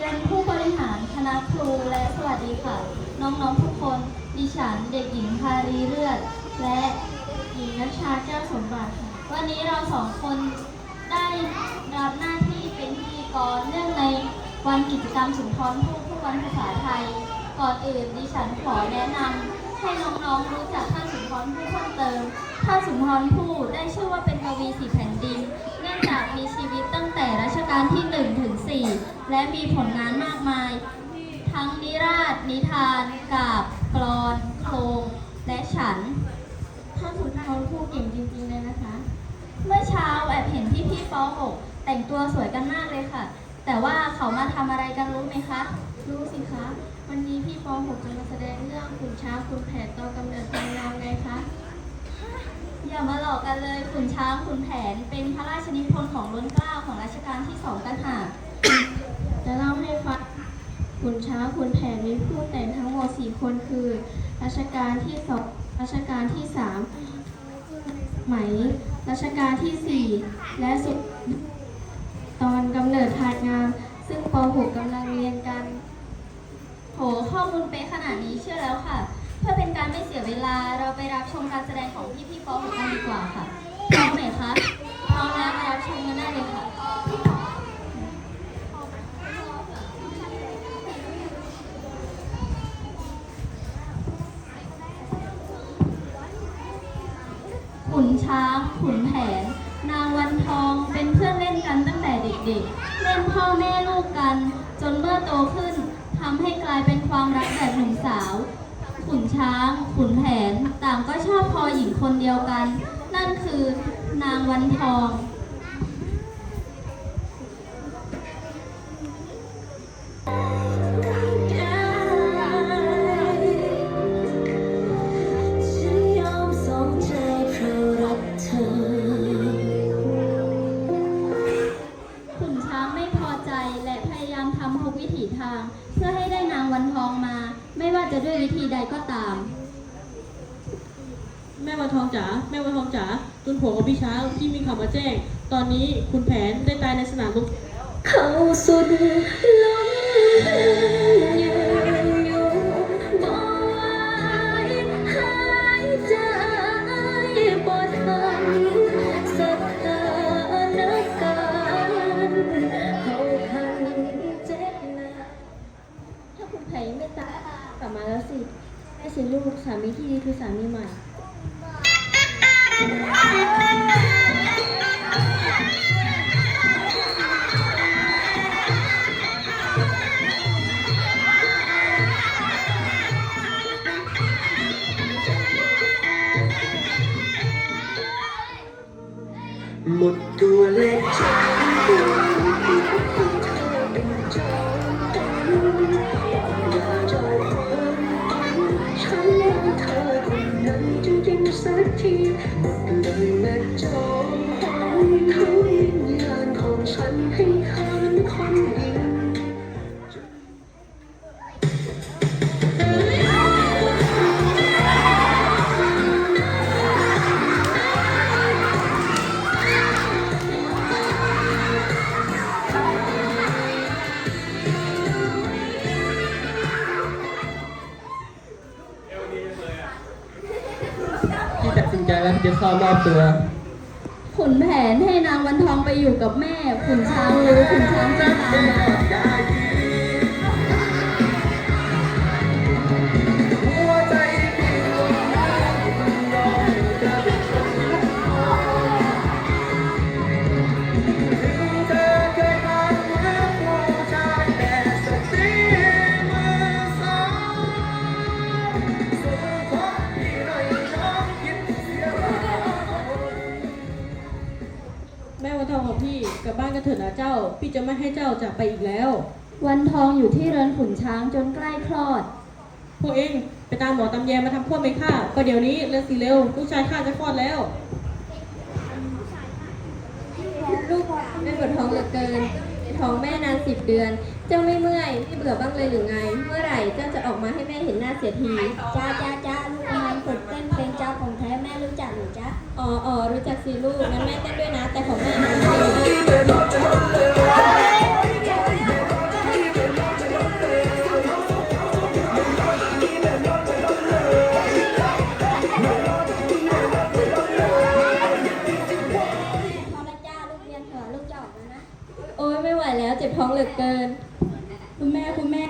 รียนผู้บริหารคณะครูและสวัสดีค่ะ น้องๆทุกคน ดิฉันเด็กหญิงพารีเลือด และหญิงนัชชาแก้วสมบัติ วันนี้เราสองคนได้รับหน้าที่เป็นพิธีกรเนื่องในวันกิจกรรมสุนทรภู่ผู้วันภาษาไทย ก่อนอื่นดิฉันขอแนะนำให้น้องๆรู้จักท่านสุนทรภู่เพิ่มเติม ท่านสุนทรภู่ได้ชื่อว่าเป็นกวีสี่แผ่นดิน เนื่องจากมีชีวิตตั้งแต่รัชกาลที่1ถึง 4และมีผลงานมากมาย ทั้งนิราศนิทานกาบกลอนโครงและฉันท่านสุนทรภู่เก่งจริงๆเลยนะคะ เมื่อเช้าแอบเห็นพี่พี่ๆป .6 แต่งตัวสวยกันมากเลยค่ะ แต่ว่าเขามาทำอะไรกันรู้ไหมคะ รู้สิคะ วันนี้พี่ป .6 จะมาแสดงเรื่องขุนช้างขุนแผนต่อกำเนิดทางนามไงคะ อย่ามาหลอกกันเลยขุนช้างขุนแผนเป็นพระราชนิพนธ์ของล้นเกล้าของรัชกาลที่สองกันหาก จะเล่าให้ฟังขุนช้างขุนแผนมีผู้แต่งทั้งหมดสี่คนคือรัชกาลที่สองรัชกาลที่สามไหมรัชกาลที่สี่และสุดตอนกำเนิดทานงาม ซึ่งป .6 กำลังเรียนกัน โห ข้อมูลเป๊ะขนาดนี้เชื่อแล้วค่ะ เพื่อเป็นการไม่เสียเวลาเราไปรับชมการแสดงของพี่พี่ป .6 กันดีกว่าค่ะพร้อมไหมคะพร้อมแล้วมารับชม ช้างขุนแผน นางวันทองเป็นเพื่อนเล่นกันตั้งแต่เด็กๆ เล่นพ่อแม่ลูกกัน จนเมื่อโตขึ้นทำให้กลายเป็นความรักแบบหนุ่มสาว ขุนช้าง ขุนแผน ต่างก็ชอบพอหญิงคนเดียวกัน นั่นคือนางวันทอง ข่าวมาแจ้ง ตอนนี้คุณแผนได้ตายในสนามรบเขาสุดลมยืนอยู่บ่ไหวหายใจบ่ทันสถานการณ์เขาคันเจ็บหนักถ้าคุณแผนไม่ตายกลับมาแล้วสิให้สิลูกสามีที่ดีคือสามีใหม่ แลยแม่จอมเขาวิญญาณของฉันให้ เข้ามอบตัว ขุนแผนให้นางวันทองไปอยู่กับแม่ ขุนช้างรู้ขุนช้างจะตามมา วันทองของพี่กลับบ้านกันเถิดนะเจ้า พี่จะไม่ให้เจ้าจากไปอีกแล้ว วันทองอยู่ที่เรือนขุนช้างจนใกล้คลอด พวกเองไปตามหมอตำแยมาทำพวกไม่ฆ่าประเดี๋ยวนี้เร็วสิเร็วลูกชายข้าจะคลอดแล้วลูกไม่ปวดท้องเหลือเกินท้องแม่นานสิบเดือน เจ้าไม่เมื่อยไม่เบื่อบ้างเลยหรือไง เมื่อไหร่เจ้าจะออกมาให้แม่เห็นหน้าเสียทีจ้าจ้าจ้าลูกกำลังฝึก อ๋ออ๋อรู้จักซีลูกงั้นแม่เต้นด้วยนะ แต่ของแม่พอละจ้าลูกเรีนเถอะลูกจะออกแล้วนะ โอ้ยไม่ไหวแล้วเจ็บท้องเหลือเกิน คุณแม่คุณแม่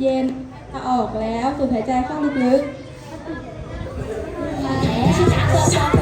เย็นจะออกแล้วสูดหายใจเข้าลึกๆ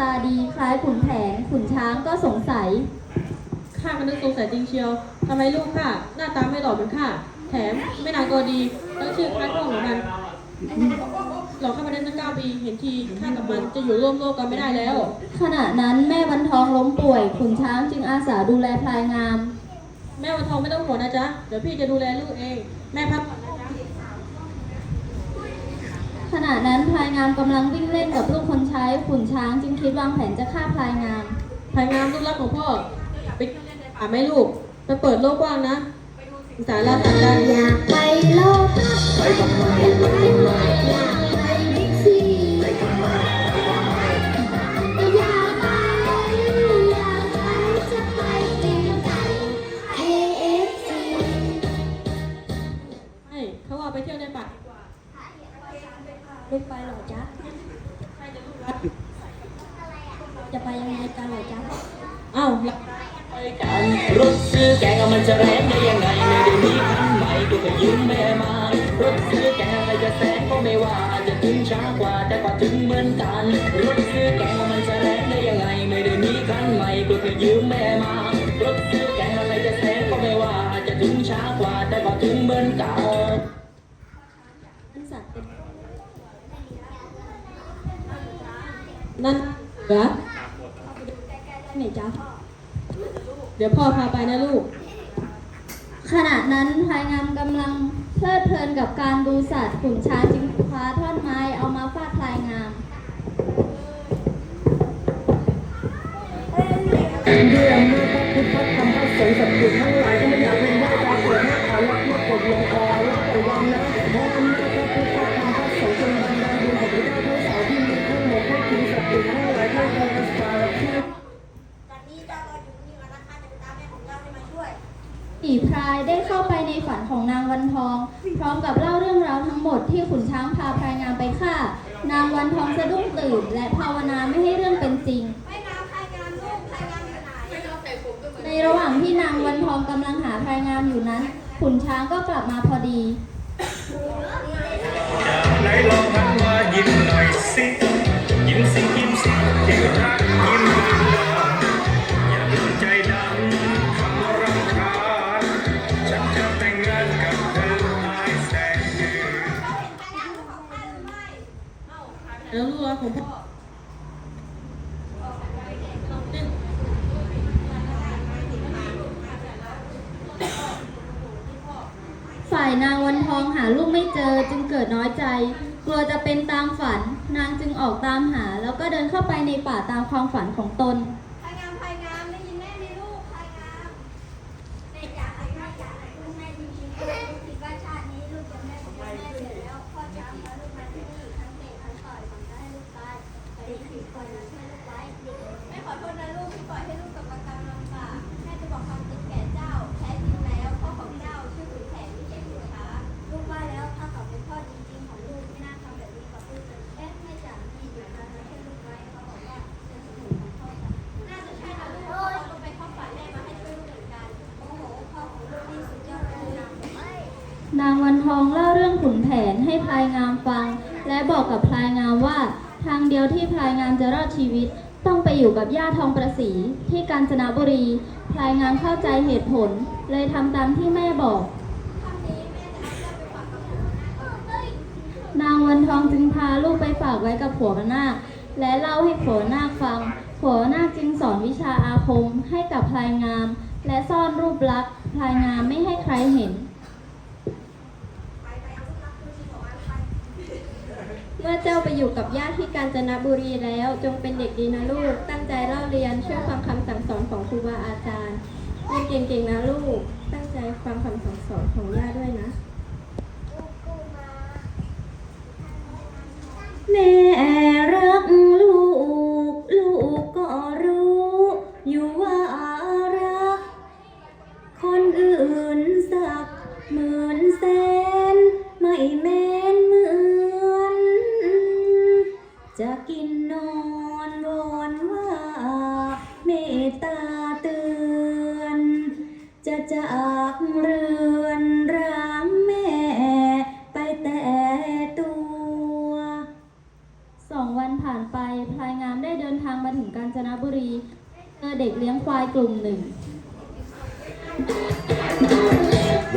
ตาดีคล้ายขุนแผน ขุนช้างก็สงสัย ข้าก็นึกสงสัยจริงเชียว ทำไมลูกข้าหน้าตาไม่หล่อเหมือนข้า แถมไม่นางตัวดีตั้งชื่อคล้ายพ่อเหมือนกัน หลอกข้ามาได้ตั้งเก้าปี เห็นทีข้ากับมันจะอยู่ร่วมโลกกันไม่ได้แล้ว ขณะนั้นแม่วันทองล้มป่วย ขุนช้างจึงอาสาดูแลพลายงาม แม่วันทองไม่ต้องห่วงนะจ๊ะ เดี๋ยวพี่จะดูแลลูกเอง แม่พัก ขณะนั้นพลายงามกำลังวิ่งเล่นกับลูกคนใช้ขุนช้างจึงคิดวางแผนจะฆ่าพลายงามภายงามลูกรักของพ่อไปอ่าไม่ลูกไปเปิดโลกกว้างนะสาราสัตว์กันอยากไปโลกไปทำไมไปทำไมอยากไป จะไปยังไงกันเหรอจ๊ะเอ้าแล้วกันรถซื้อแกงมันจะแรงได้ยังไงไม่ได้มีคันใหม่ก็เคยยืมแม่มารถซื้อแกงอะไรจะแซงก็ไม่ว่าจะถึงช้ากว่าแต่ก็ถึงเหมือนกันรถซื้อแกงมันจะแรงได้ยังไงไม่ได้มีคันใหม่ก็เคยยืมแม่มารถซื้อแกงอะไรจะแซงก็ไม่ว่าจะถึงช้ากว่าแต่ก็ถึงเหมือนกันสัตว์เป็น นั่นเหรอไหนจ๊ะเดี๋ยวพ่อพาไปนะลูก ขณะนั้นพลายงามกำลังเพลิดเพลินกับการดูสัตว์ขุนช้างจึงคว้าท่อนไม้เอามาฟาดพลายงาม ด้วยอำนาจพระพุทธธรรมพระสงฆ์สัตว์บุตรทั้งหลายายได้เข้าไปในฝันของนางวันทอง พร้อมกับเล่าเรื่องราวทั้งหมดที่ขุนช้างพาพลายงามไปฆ่า นางวันทองสะดุ้งตื่น และภาวนาไม่ให้เรื่องเป็นจริง ในระหว่างที่นางวันทองกำลังหาพลายงามอยู่นั้น ขุนช้างก็กลับมาพอดี ไหนลองหัน จะเป็นตามฝัน นางจึงออกตามหา แล้วก็เดินเข้าไปในป่าตามความฝันของตนางวันทองเล่าเรื่องขุนแผนให้พลายงามฟัง และบอกกับพลายงามว่า ทางเดียวที่พลายงามจะรอดชีวิต ต้องไปอยู่กับย่าทองประสีที่กาญจนบุรี พลายงามเข้าใจเหตุผล เลยทำตามที่แม่บอก นางวันทองจึงพาลูกไปฝากไว้กับผัวนาคและเล่าให้ผัวนาคฟังผัวนาคจึงสอนวิชาอาคมให้กับพลายงาม และซ่อนรูปลักษณ์พลายงามไม่ให้ใครเห็น เมื่อเจ้าไปอยู่กับญาติที่กาญจนบุรีแล้ว จงเป็นเด็กดีนะลูก ตั้งใจเล่าเรียนเชื่อฟังคำสั่งสอนของครูบาอาจารย์เรียนเก่งๆนะลูก ตั้งใจฟังคำสั่งสอนของย่าด้วยนะ ควายกลุ่มหนึ่ง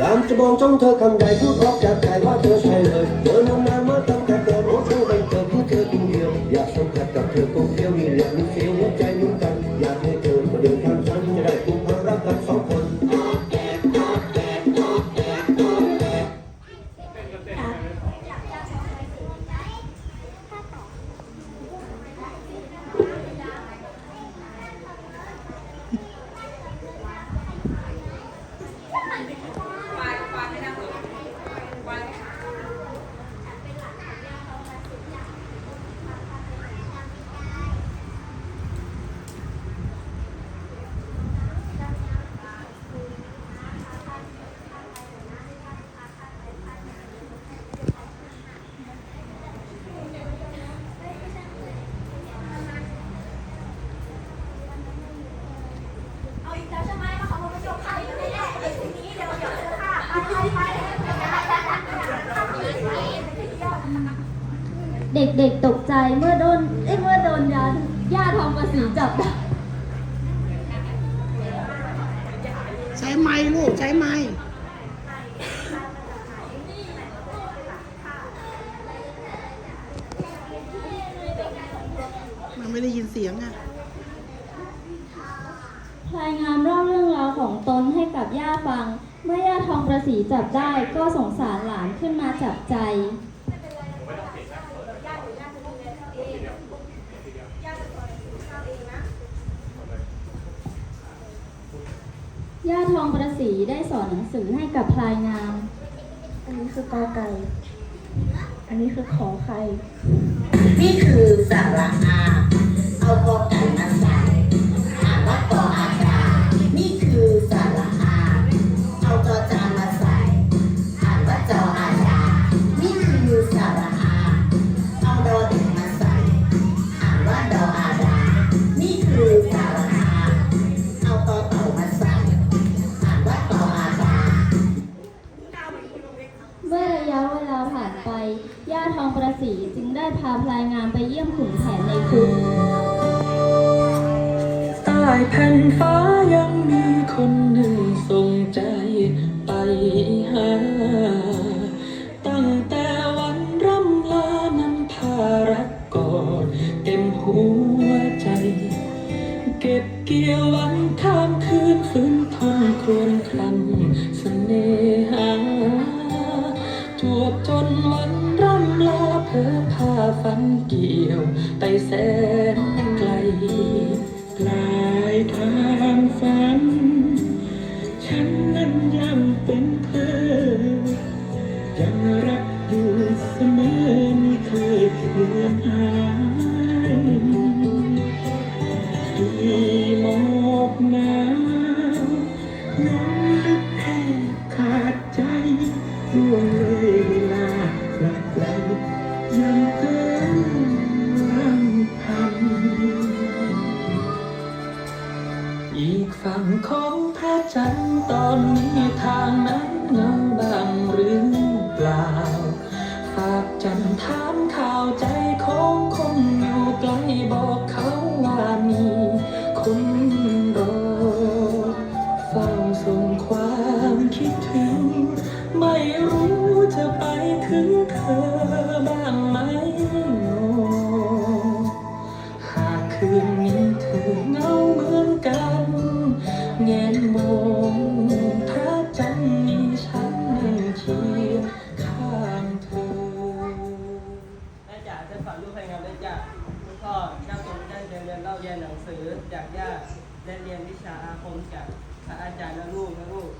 ยามจะมองจ้องเธอคำใดพูดออกจากใจว่าเธอใช่เลยเธอนานานมาตั้งแต่เกิดรู้เธอเป็นเธอเพื่อเธอคนเดียว อยากสัมผัสกับเธอคนเดียวนี่แหละมีเสียวหัวใจนุ่มกัน อยากให้เธอมาเดินทางฉันจะได้ผูกพันรักกันสอง ด็กๆตกใจเมื่อโดนเอ้ยเมื่อโดนยาย่าทองประสีจับได้ใช้ไม้ลูกใช้ไม้มันไม่ได้ยินเสียงอะพลายงามเล่าเรื่องราวของตนให้กับย่าฟัง เมื่อย่าทองประสีจับได้ก็สงสารหลานขึ้นมาจับใจ ย่าทองประสีได้สอนหนังสือให้กับพลายงาม อันนี้คือกอไก่ อันนี้คือขอไข่ นี่คือสระอา เอากอไก่มาใส่ ไป ย่าทองประสีจึงได้พาพลายงามไปเยี่ยมขุนแผนในคุกใต้แผ่นฟ้ายังมีคนหนึ่งส่งใจไปหา ตั้งแต่วันร่ำลานั้นพารักกอดเต็มหัวใจ เก็บเกี่ยววันข้ามคืนฟื้นทนครวญครำ ฝันเกี่ยว ไปแสนไกลปลายทางฝัน ฉันนั้นยังเป็นเธอ ยังรักอยู่เสมอ ถึงเธอบ้างไหมโนหากคืนนี้เธอเหงาเหมือนกันแงนมองพระจันทร์มีฉันนั่งเคียงข้างเธอแม่จ๋าจะฝากลูกให้งานด้วยจ้ะคุณพ่อเจ้าตัวตั้งใจเรียนเล่าเรียนหนังสือจากย่าและเรียนวิชาอาคมจากพระอาจารย์นะลูกนะลูก